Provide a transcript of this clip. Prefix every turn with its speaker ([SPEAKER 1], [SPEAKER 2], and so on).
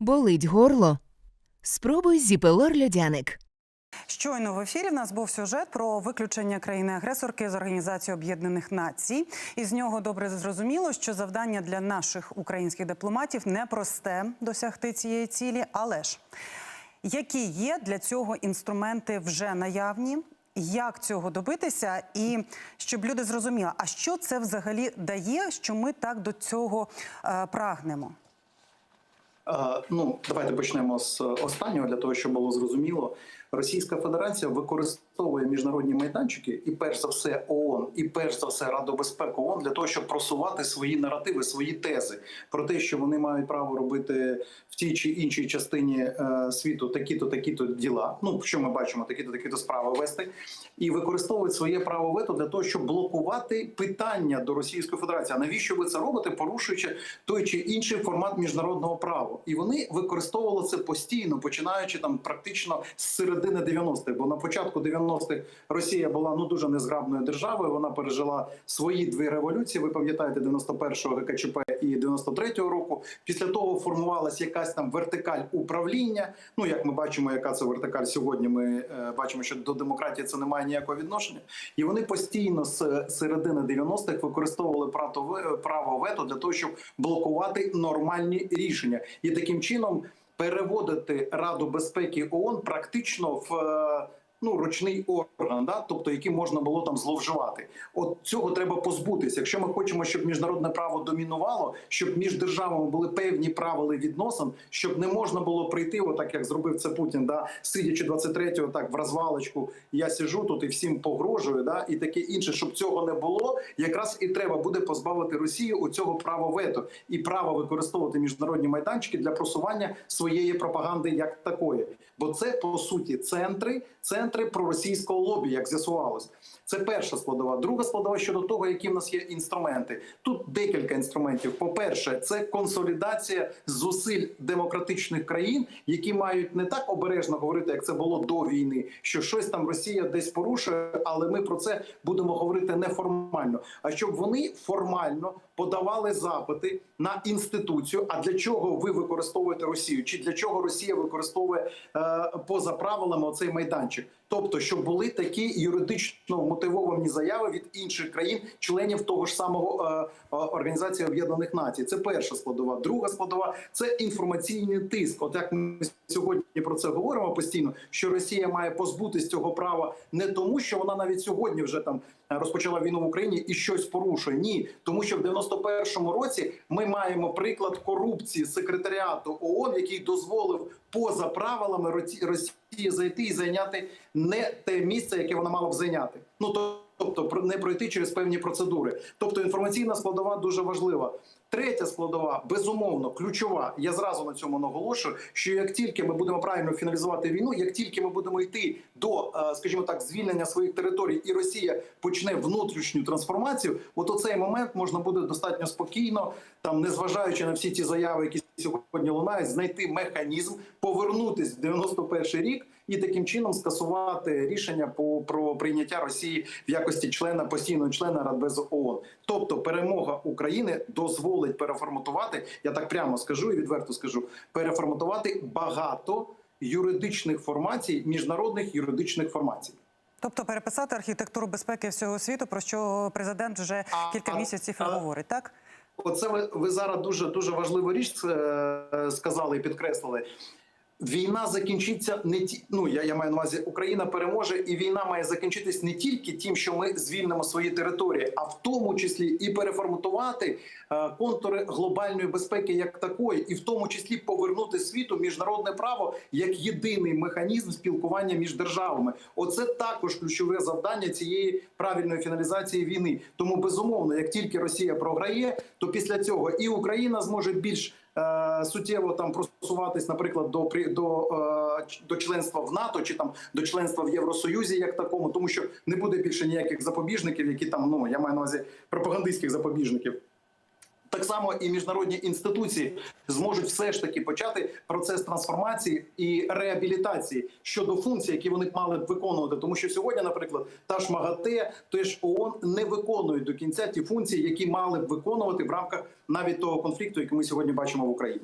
[SPEAKER 1] Болить горло? Спробуй зіпелор льодяник.
[SPEAKER 2] Щойно в ефірі в нас був сюжет про виключення країни-агресорки з Організації Об'єднаних Націй. І з нього добре зрозуміло, що завдання для наших українських дипломатів непросте досягти цієї цілі, але ж які є для цього інструменти вже наявні? Як цього добитися, і щоб люди зрозуміли, а що це взагалі дає, що ми так до цього е, прагнемо?
[SPEAKER 3] Е, Ну, давайте почнемо з останнього для того, щоб було зрозуміло. Російська Федерація використовує міжнародні майданчики і перш за все ООН, і перш за все Раду безпеки ООН для того, щоб просувати свої наративи, свої тези про те, що вони мають право робити в тій чи іншій частині е, світу такі-то, такі-то діла. Ну що ми бачимо, такі-то, такі-то справи вести, і використовують своє право вето для того, щоб блокувати питання до Російської Федерації. А навіщо ви це робите, порушуючи той чи інший формат міжнародного права? І вони використовували це постійно, починаючи там практично з середини 90-х. Бо на початку 90-х Росія була ну дуже незграбною державою. Вона пережила свої дві революції. Ви пам'ятаєте 91-го ГКЧП і 93-го року. Після того формувалася якась там вертикаль управління. Ну як ми бачимо, яка це вертикаль сьогодні. Ми е, бачимо, що до демократії це не має ніякого відношення, і вони постійно з середини 90-х використовували ве- право вето для того, щоб блокувати нормальні рішення, і таким чином переводити Раду безпеки ООН практично в. Ну, ручний орган, да, тобто яким можна було там зловживати. От цього треба позбутися. Якщо ми хочемо, щоб міжнародне право домінувало, щоб між державами були певні правила відносин, щоб не можна було прийти, отак як зробив це Путін, да, сидячи 23-го так в розвалочку, я сижу тут і всім погрожую, да, і таке інше, щоб цього не було, якраз і треба буде позбавити Росію у цього права вето і право використовувати міжнародні майданчики для просування своєї пропаганди як такої. Бо це по суті центри, центри проросійського лобі, як з'ясувалось. Це перша складова. Друга складова щодо того, які в нас є інструменти. Тут декілька інструментів. По-перше, це консолідація зусиль демократичних країн, які мають не так обережно говорити, як це було до війни, що щось там Росія десь порушує, але ми про це будемо говорити неформально. А щоб вони формально подавали запити на інституцію. А для чого ви використовуєте Росію? Чи для чого Росія використовує е, поза правилами оцей майданчик? Тобто, щоб були такі юридично мотивовані заяви від інших країн, членів того ж самого е, е, Організації Об'єднаних Націй. Це перша складова. Друга складова це інформаційний тиск. От як ми сьогодні про це говоримо постійно, що Росія має позбутись цього права не тому, що вона навіть сьогодні вже там розпочала війну в Україні і щось порушує. Ні, тому що в 91-му році ми маємо приклад корупції секретаріату ООН, який дозволив поза правилами Росії зайти і зайняти не те місце, яке вона мала б зайняти. Ну то. Тобто не пройти через певні процедури. Тобто інформаційна складова дуже важлива. Третя складова, безумовно, ключова. Я зразу на цьому наголошую, що як тільки ми будемо правильно фіналізувати війну, як тільки ми будемо йти до, е, скажімо так, звільнення своїх територій, і Росія почне внутрішню трансформацію, от у цей момент можна буде достатньо спокійно, там незважаючи на всі ті заяви, які сьогодні лунають, знайти механізм, повернутись в 91 рік і таким чином скасувати рішення по про прийняття Росії в якості члена постійного члена Радбезу ООН. Тобто, перемога України дозволить переформатувати. Я так прямо скажу і відверто скажу: переформатувати багато юридичних формацій, міжнародних юридичних формацій.
[SPEAKER 2] Тобто переписати архітектуру безпеки всього світу, про що президент вже кілька місяців і
[SPEAKER 3] а,
[SPEAKER 2] говорить, так?
[SPEAKER 3] Оце ви, ви зараз дуже дуже важливу річ е, сказали і підкреслили. Війна закінчиться не ті. Ну я, я маю на увазі, Україна переможе, і війна має закінчитись не тільки тим, що ми звільнимо свої території, а в тому числі і переформатувати е, контури глобальної безпеки як такої, і в тому числі повернути світу міжнародне право як єдиний механізм спілкування між державами. Оце також ключове завдання цієї правильної фіналізації війни. Тому безумовно, як тільки Росія програє, то після цього і Україна зможе більш суттєво там просуватись, наприклад, до до, е, до членства в НАТО чи там до членства в Євросоюзі, як такому, тому що не буде більше ніяких запобіжників, які там ну я маю на увазі пропагандистських запобіжників. Так само і міжнародні інституції зможуть все ж таки почати процес трансформації і реабілітації щодо функцій, які вони мали б виконувати. Тому що сьогодні, наприклад, та ж МАГАТЕ, теж ООН не виконують до кінця ті функції, які мали б виконувати в рамках навіть того конфлікту, який ми сьогодні бачимо в Україні.